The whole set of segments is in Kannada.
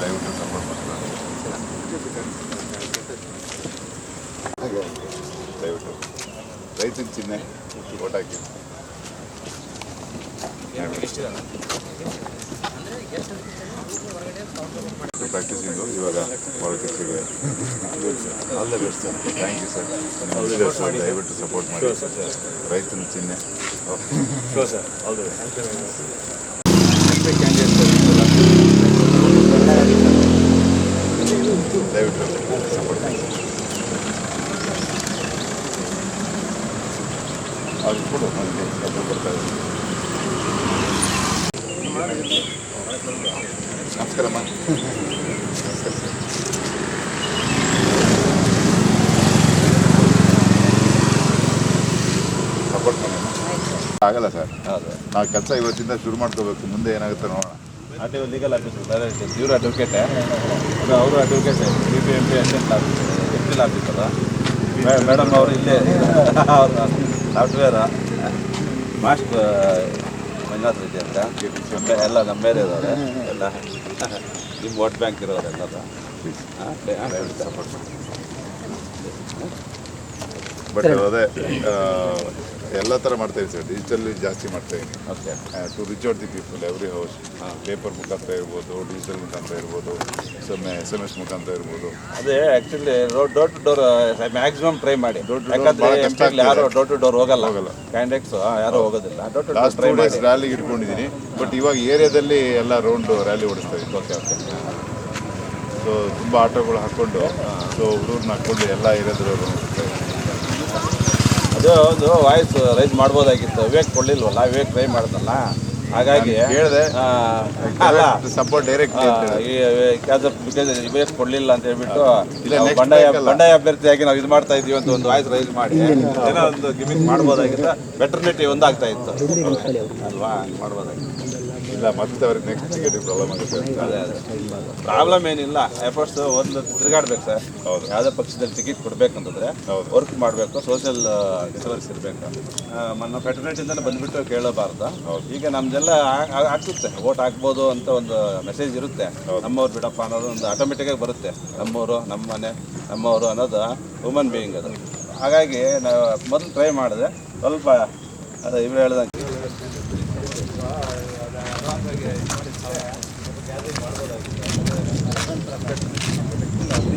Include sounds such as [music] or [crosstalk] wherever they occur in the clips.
ದಯವಿಟ್ಟು ಸಪೋರ್ಟ್ ಮಾಡ್ತಾರೆ ಹಾಗೆ ದಯವಿಟ್ಟು ರೈತನ ಚಿಹ್ನೆ ಓಟ್ ಹಾಕಿ ಪ್ರಾಕ್ಟೀಸ್ ಇಂದು ಇವಾಗ ಪಾಲಿಟಿಕ್ಸಿಗೆ all the best sir thank you sir sir ದಯವಿಟ್ಟು ಸಪೋರ್ಟ್ ಮಾಡಿ ರೈತನ ಚಿಹ್ನೆ ಸರ್ ಆಲ್ ದ ದಯವಿಟ್ಟು ಸಪೋರ್ಟ್ ಮಾಡಿ ಅದು ಕೊಡು ನನಗೆ ಅದು ಬರ್ತಾ ಇದೆ ನಮಸ್ಕಾರಮ್ಮ ನಮಸ್ಕಾರ ಸಪೋರ್ಟ್ ಮಾಡಿ ಆಗಲ್ಲ ಸರ್. ಹೌದು. ನಾವು ಕೆಲಸ ಇವತ್ತಿಂದ ಶುರು ಮಾಡ್ಕೋಬೇಕು. ಮುಂದೆ ಏನಾಗುತ್ತೆ ನೋಡೋಣ. ಆರ್ ಲೀಗಲ್ ಆಫೀಸರ್ ಇವರು ಅಡ್ವೊಕೇಟೇ ಅದು ಅವರು advocate B P M P assistant officer ಎಕ್ಸಿಲ್ ಆಫೀಸರ ಮೇಡಮ್ ಅವರು ಇಲ್ಲೇ. ಅವ್ರ ಸಾಫ್ಟ್ವೇರ ಮಾಸ್ಟ್ ಮಂಜುನಾಥ್ ರೆಡ್ಡಿ ಅಂತ. ನಮ್ಮ ಎಲ್ಲ ನಮ್ಮೇಲೆ ಇದ್ದಾರೆ ಎಲ್ಲ. ನಿಮ್ಮ ವೋಟ್ ಬ್ಯಾಂಕ್ ಇರೋರು ಎಲ್ಲ ಸಪೋರ್ಟ್ ಮಾಡಿ ಬಟ್ ಅದೇ ಎಲ್ಲ ಥರ ಮಾಡ್ತಾ ಇದ್ದೀವಿ ಸರ್ ಡಿಜಿಟಲ್ ಜಾಸ್ತಿ ಮಾಡ್ತಾ ಇದ್ದೀನಿ okay to reach out the people every house paper ಮುಖಾಂತರ ಇರ್ಬೋದು ಡಿಜಿಟಲ್ ಮುಖಾಂತರ ಇರ್ಬೋದು ಸೊನ್ನೆ ಎಸ್ ಎಂ ಎಸ್ ಮುಖಾಂತರ ಇರ್ಬೋದು. ಅದೇ actually door to door maximum try ಮಾಡಿ. ಯಾಕಂದ್ರೆ ಯಾರು. ಡೋರ್ ಟು ಡೋರ್ ಹೋಗಲ್ಲ. ಹೋಗಲ್ಲ. ಕ್ಯಾಂಡಿಡೇಟ್ಸ್ ಯಾರು ಹೋಗೋದಿಲ್ಲ. Door to door last try ಮಾಡಿ. ರ್ಯಾಲಿಗೆ ಇಟ್ಕೊಂಡಿದ್ದೀನಿ ಬಟ್ ಇವಾಗ ಏರಿಯಾದಲ್ಲಿ ಎಲ್ಲ ರೌಂಡ್ ರ್ಯಾಲಿ ಓಡಿಸ್ತಾ ಇದ್ದೀನಿ ಓಕೆ ಓಕೆ ಸೊ ತುಂಬ ಆಟೋಗಳು ಹಾಕ್ಕೊಂಡು ಸೊ ಹುಡುಗರನ್ನ ಹಾಕ್ಕೊಂಡು ಎಲ್ಲ ಏರಿಯಾದ್ರು ಅದು ಒಂದು ವಾಯ್ಸ್ ರೈಸ್ ಮಾಡ್ಬೋದಾಗಿತ್ತು. ವಿವೇಕ್ ಕೊಡ್ಲಿಲ್ವಲ್ಲ? ವಿವೇಕ್ ಟ್ರೈ ಮಾಡ್ದಲ್ಲ. ಹಾಗಾಗಿ ಹೇಳಿದೆ ಆ, ಅಲ್ಲ. ಸಪೋರ್ಟ್ ಡೈರೆಕ್ಟ್ ವಿವೇಕ್ ಕೊಡ್ಲಿಲ್ಲ ಅಂತ ಹೇಳ್ಬಿಟ್ಟು ಬಂಡಾಯ. ಬಂಡಾಯ ಅಭ್ಯರ್ಥಿಯಾಗಿ ನಾವು ಇದು ಮಾಡ್ತಾ ಇದೀವಿ ಅಂತ ಒಂದು ವಾಯ್ಸ್ ರೈಸ್ ಮಾಡಿ. ಏನೋ ಒಂದು ಗಿಮಿಂಗ್ ಮಾಡ್ಬೋದಾಗಿತ್ತು? ಬೆಟರ್ನಿಟಿ ಒಂದು ಆಗ್ತಾ ಇತ್ತು ಅಲ್ವಾ? ಮಾಡ್ಬೋದಾಗಿತ್ತು. ಇಲ್ಲ ಮತ್ತೆ ಅವ್ರಿಗೆ ನೆಕ್ಸ್ಟ್ ಟಿಕೆಟ್ ಪ್ರಾಬ್ಲಮ್ ಆಗುತ್ತೆ ಅದೇ ಅದೇ ಪ್ರಾಬ್ಲಮ್ ಏನಿಲ್ಲ ಎಫರ್ಟ್ಸ್ ಒಂದು ತಿರುಗಾಡ್ಬೇಕು ಸರ್. ಹೌದು. ಯಾವುದೇ ಪಕ್ಷದಲ್ಲಿ ಟಿಕೆಟ್ ಕೊಡ್ಬೇಕಂತಂದ್ರೆ ಹೌದು. ವರ್ಕ್ ಮಾಡಬೇಕು ಸೋಷಿಯಲ್ ಸರ್ವಿಸ್ ಇರಬೇಕು. ನಮ್ಮ ಫೆಟರ್ನಿಟಿಂದಲೇ ಬಂದ್ಬಿಟ್ಟು ಕೇಳಬಾರ್ದು. ಈಗ ನಮ್ದೆಲ್ಲ ಆ- ವೋಟ್ ಹಾಕ್ಬೋದು ಅಂತ ಒಂದು ಮೆಸೇಜ್ ಇರುತ್ತೆ. ನಮ್ಮವ್ರು ಬಿಡಪ್ಪ ಅನ್ನೋದು ಒಂದು ಆಟೋಮೆಟಿಕ್ ಆಗಿ ಬರುತ್ತೆ. ನಮ್ಮವರು ನಮ್ಮ ಮನೆ ನಮ್ಮವರು ಅನ್ನೋದು ವುಮನ್ ಬೀಯಿಂಗ್ ಅದು. ಹಾಗಾಗಿ ನಾವು ಮೊದಲು ಟ್ರೈ ಮಾಡಿದೆ. ಸ್ವಲ್ಪ ಅದು ಇವ್ರು ಹೇಳ್ದಂಗೆ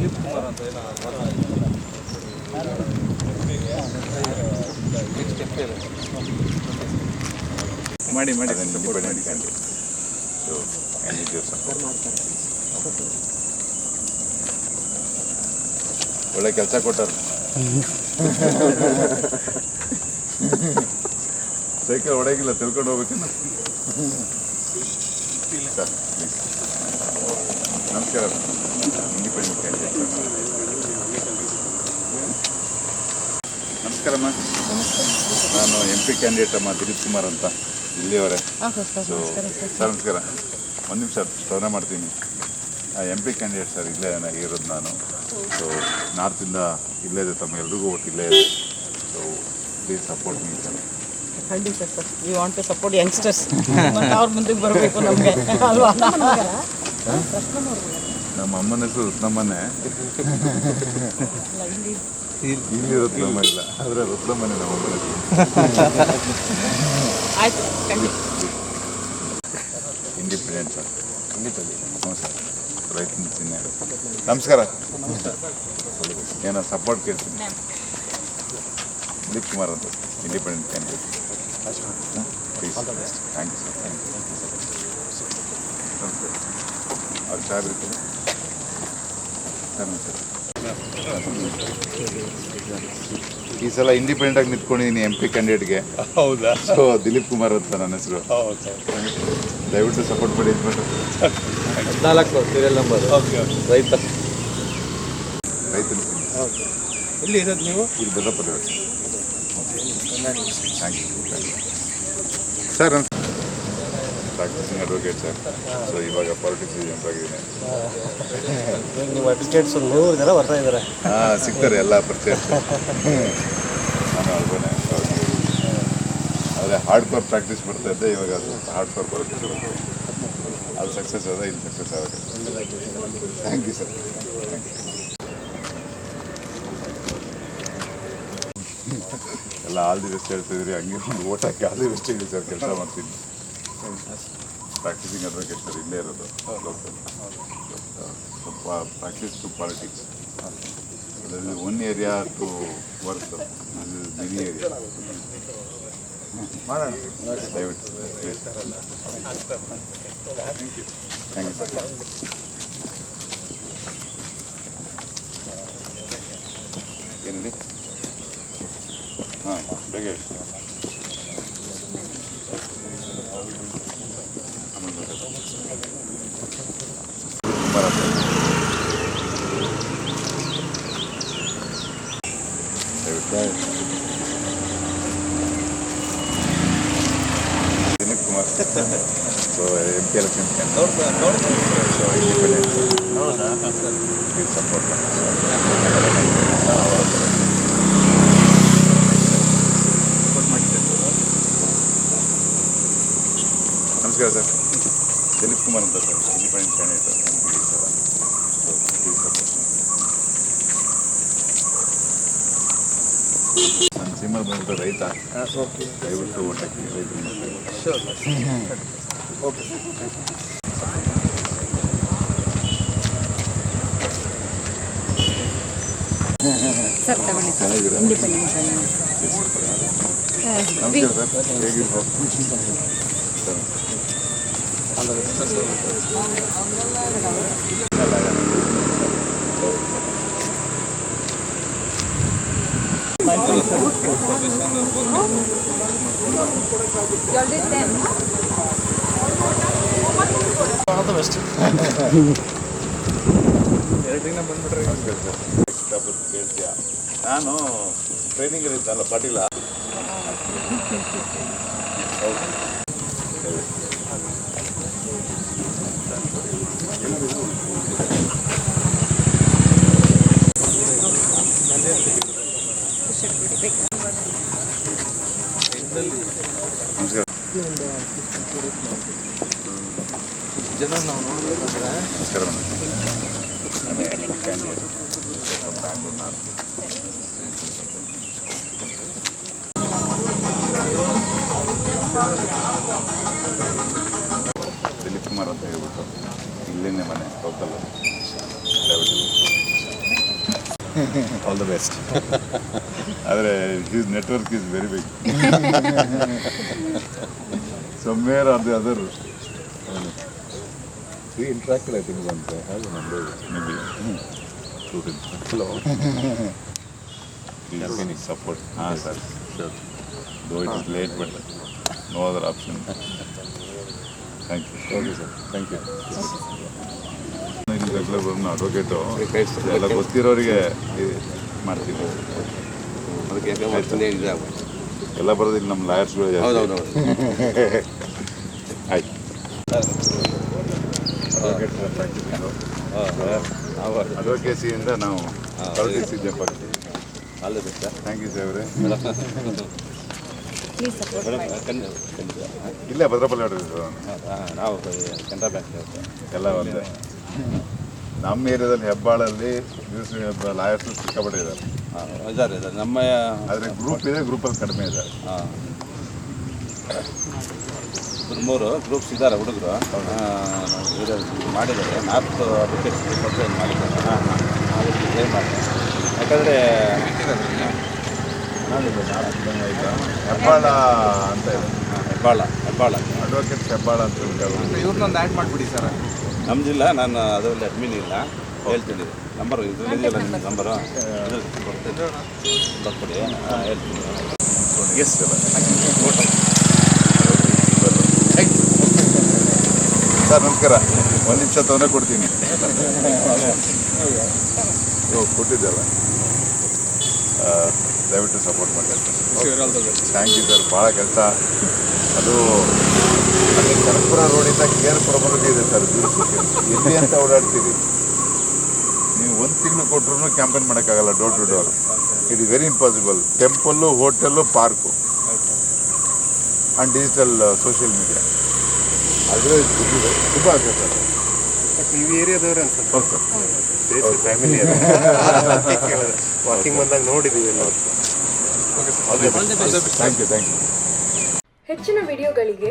ದಿಲೀಪ್ ಕುಮಾರ್ ಅಂತ ಮಾಡಿ ಮಾಡಿ. So I need your support ಒಳ್ಳೆ ಕೆಲಸ ಕೊಟ್ಟರು ಸೈಕಲ್ ಹೊಡೆಗಿಲ್ಲ ತಿಳ್ಕೊಂಡು ಹೋಗ್ಬೇಕೇನು? ಸರ್ ನಮಸ್ಕಾರ ಇಂಡಿಪೆಂಡೆಂಟ್ ಕ್ಯಾಂಡಿಡೇಟ್ ನಮಸ್ಕಾರಮ್ಮ ನಾನು ಎಂ ಪಿ ಕ್ಯಾಂಡಿಡೇಟ್ ಅಮ್ಮ ದಿಲೀಪ್ ಕುಮಾರ್ ಅಂತ ಇಲ್ಲಿಯವರೇ. ಸೊ ಸರ್ ನಮಸ್ಕಾರ ಒಂದು ನಿಮಿಷ ಶ್ರವಣ ಮಾಡ್ತೀನಿ. ಎಂ ಪಿ ಕ್ಯಾಂಡಿಡೇಟ್ ಸರ್ ಇಲ್ಲೇ ಇರೋದು ನಾನು. ಸೊ ನಾರ್ತಿಂದ ಇಲ್ಲೇ ಇದೆ ತಮ್ಮ ಎಲ್ರಿಗೂ ಒಟ್ಟು ಇಲ್ಲೇ ಇದೆ. So please support me sir. ಖಂಡಿತ sir. We want to support youngsters ಅವ್ರ ಮುಂದಕ್ಕೆ ಬರಬೇಕು ನಮಗೆ. ಅಲ್ವಾ? ನಮ್ಮ ಅಮ್ಮನ ಹೆಸರು ರತ್ನಮ್ಮನೇ ಇಲ್ಲಿ ರತ್ನಮ್ಮ ಇಲ್ಲ ಆದರೆ ರತ್ನಮ್ಮನೇ ನಮ್ಮ ಅಮ್ಮನ ಹೆಸರು. ಇಂಡಿಪೆಂಡೆಂಟ್ ಸರ್ ಹ್ಞೂ ಸರ್ ರೈತನ ನಮಸ್ಕಾರ. ಏನೋ ಸಪೋರ್ಟ್ ಕೇಳ್ತೀನಿ. ದಿಲೀಪ್ ಕುಮಾರ್ ಅಂತ. Independent candidate please thank you sir thank you ಅವ್ರು ಸಾಹೇಬ್ ಇರ್ತಾರೆ ಸರ್. ಈ ಸಲ ಇಂಡಿಪೆಂಡೆಂಟ್ ಆಗಿ ನಿಂತ್ಕೊಂಡಿದ್ದೀನಿ ಎಂ ಪಿ ಕ್ಯಾಂಡಿಡೇಟ್ಗೆ ಹೌದಾ? ಸೊ ದಿಲೀಪ್ ಕುಮಾರ್ ಅಂತ ನನ್ನ ಹೆಸರು. ದಯವಿಟ್ಟು ಸಪೋರ್ಟ್ ಮಾಡಿ ಹದಿನಾಲ್ಕು ಸೀರಿಯಲ್ ನಂಬರ್ ರೈತ. ರೈತರು ಎಲ್ಲಿ ಇರೋದು ನೀವು? ಇಲ್ಲಿ you thank you sir practising advocate sir so ಇವಾಗ ಪಾಲಿಟಿಕ್ಸ್ ಏಜೆಂಟ್ ಆಗಿದ್ದೀನಿ ನೀವು ಅಡ್ವೊಕೇಟ್ಸ್ ನೂರು ಜನ ಬರ್ತಾ ಇದ್ದಾರೆ. ಹಾಂ ಸಿಗ್ತಾರೆ ಎಲ್ಲ ಪರಿಚಯ ನಾನು ಅಲ್ಬನೇ ಅದೇ ಹಾರ್ಡ್ ಕೋರ್ ಪ್ರಾಕ್ಟೀಸ್ ಬರ್ತಾ ಇದ್ದೆ ಇವಾಗ ಅದು ಹಾರ್ಡ್ ಕೋರ್ ಬರುತ್ತೆ ಅದು ಸಕ್ಸಸ್ ಅದ ಇಲ್ಲಿ ಸಕ್ಸಸ್ ಆಗುತ್ತೆ. ಥ್ಯಾಂಕ್ ಯು ಸರ್ ಎಲ್ಲ ಆಲ್ ದಿ ಬೆಸ್ಟ್ ಹೇಳ್ತಿದ್ರಿ ಹಂಗೆ ಒಂದು ಓಟಕ್ಕೆ ಆಲ್ ದಿ ಬೆಸ್ಟ್ ಹೇಳಿ ಸರ್ ಕೆಲಸ ಮಾಡ್ತೀನಿ. ಪ್ರಾಕ್ಟೀಸಿಂಗ್ ಅಡ್ವೊಕೇಟ್ ಸರ್ ಇಲ್ಲೇ ಇರೋದು ಲೋಕಲ್ ಸ್ವಲ್ಪ practice to politics one area to work many area ಮಾಡೋಣ ದಯವಿಟ್ಟು ಥ್ಯಾಂಕ್ ಯು ಸರ್ ಏನಿದೆ ಹಾಂ ಬೇಗ ಹೇಳಿ ಆಮೇಲೆ ಗೊತ್ತಾಯ್ತು. ಕುಮಾರ್ ಅಂತ. ದಯವಿಟ್ಟು Dilip Kumar so M P election so independent support ನಮಸ್ಕಾರ ಸರ್ ದಿಲೀಪ್ ಕುಮಾರ್ ಅಂತ sir independent candidate M P sir so please support ನನ್ನ ಸಿಂಹಲ್ ಬಂದ್ಬಿಟ್ಟು ರೈತ ದಯವಿಟ್ಟು ಓಟ್ ಹಾಕಿ ರೈತರು ಸರ್ ತಗೊಳ್ಳಿ ಚೆನ್ನಾಗಿದ್ದೀರಾ ಇಂಡಿಪೆಂಡೆನ್ಸ್ ನಮಸ್ಕಾರ ಸರ್ ಹೇಗಿರ್ಬೋದು ಸರ್ ಇಷ್ಟಪಟ್ಟು ಕೇಳ್ತೀಯಾ ನಾನು ಟ್ರೈನಿಂಗ್ ಇದ್ದಲ್ಲ ಪಾಟೀಲ. ಹೌದು [laughs] ಜನ ನಾವು ನೋಡ್ಬೇಕಂದ್ರೆ ನಮಸ್ಕಾರ madam candidate Bangalore north Dilip Kumar ಅಂತ ಹೇಳ್ಬಿಟ್ಟು ಇಲ್ಲೇನೆ ಮನೆ local [laughs] ಆಲ್ ದ ಬೆಸ್ಟ್ [laughs] ಆದರೆ his network is very big somewhere [laughs] are the other We interacted, I think, once. I have a number, maybe. Two to Hello. Please support. Ah, sir. Sure. Though it is late, but no other option. Thank you. Okay, sir. regular ಬಂದು ಅಡ್ವೊಕೇಟು ಎಲ್ಲ ಗೊತ್ತಿರೋರಿಗೆ ಇದು ಮಾಡ್ತೀವಿ ಅದಕ್ಕೆ ಎಲ್ಲ ಬರೋದಿಲ್ಲ ನಮ್ಮ ಲಾಯರ್ಸ್ಗಳು ಆಯ್ತು. ಅಡ್ವೊಕೇಸಿಯಿಂದ ನಾವು ಅಲ್ಲ ಬಿಟ್ಟ ಥ್ಯಾಂಕ್ ಯು ಸರ್ ಇಲ್ಲೇ ಭದ್ರಪಲ್ಲಿ ನಾವು ಕೆನರಾ ಬ್ಯಾಂಕ್ ಎಲ್ಲ ಒಂದೇ. ನಮ್ಮ ಏರಿಯಾದಲ್ಲಿ ಹೆಬ್ಬಾಳಲ್ಲಿ ಲಾಯರ್ಸ್ ಸಿಕ್ಕಾಪಟ್ಟೆ ಇದ್ದಾರೆ ಇದ್ದಾರೆ ಇದ್ದಾರೆ. ನಮ್ಮ ಆದರೆ ಗ್ರೂಪ್ ಇದೆ ಗ್ರೂಪಲ್ಲಿ ಕಡಿಮೆ ಇದ್ದಾರೆ ಹಾಂ. ಮೂರು ಗ್ರೂಪ್ಸ್ ಇದ್ದಾರೆ ಹುಡುಗರು. ಮಾಡಿದ್ದಾರೆ. ನಾರ್ತ್ ಕಂಪ್ಲೇಂಟ್ ಮಾಡಿದ್ದಾರೆ. ಅದಕ್ಕೆ ಏನು ಮಾಡಿದೆ ಯಾಕಂದರೆ ಹೆಬ್ಬಾಳ ಅಂತ ಇದೆ. ಹೆಬ್ಬಾಳ ಹೆಬ್ಬಾಳ. ಅಡ್ವೊಕೇಟ್ಸ್ ಹೆಬ್ಬಾಳ ಅಂತ ಇವ್ರನ್ನೊಂದು ಆ್ಯಡ್ ಮಾಡಿಬಿಡಿ ಸರ್. ನಮ್ದಿಲ್ಲ ನಾನು ಅದರಲ್ಲಿ ಅಡ್ಮಿನ್ ಇಲ್ಲ. ಹೇಳ್ತೀನಿ. ನಂಬರ್ ಇದು ಇದೆಯಲ್ಲ ನಿಮ್ಮ ನಂಬರು ಬರ್ಕೊಡಿ. ಹಾಂ ಹೇಳ್ತೀನಿ. ಎಸ್ ಸರ್ ನಮಸ್ಕಾರ. ಒಂದು ನಿಮಿಷ ತೊಂದರೆ ಕೊಡ್ತೀನಿ. ಓ ಕೊಟ್ಟಿದ್ದಲ್ಲ. ಆ, ದಯವಿಟ್ಟು ಸಪೋರ್ಟ್ ಮಾಡಿ. ಥ್ಯಾಂಕ್ ಯು ಸರ್ ಭಾಳ ಕೆಲಸ. ಅದು ಅಲ್ಲಿ ಕರ್ಪುರ ರೋಡಿಂದ ಕೇರ್ಪುರವರೆಗೆ ಇದೆ ಸರ್ ಎಲ್ಲಿ ಅಂತ ಓಡಾಡ್ತೀವಿ ನೀವು ಒಂದು ತಿಂಗಳು ಕೊಟ್ಟರು ಕ್ಯಾಂಪೇನ್ ಮಾಡೋಕ್ಕಾಗಲ್ಲ door to door it is very impossible temple hotel park and digital social media ಆದರೆ ತುಂಬ ಆಗುತ್ತೆ ಸರ್. ನೀವು ಏರಿಯಾದವ್ರೆ ಅನ್ಸುತ್ತೆ ಹೌದು ಸರ್. ಫ್ಯಾಮಿಲಿ ವಾಕಿಂಗ್ [laughs] ಬಂದಾಗ ನೋಡಿದ್ದೀವಿ ಎಲ್ಲ ಥ್ಯಾಂಕ್ ಯು ಥ್ಯಾಂಕ್ ಯು ಹೆಚ್ಚಿನ ವಿಡಿಯೋಗಳಿಗೆ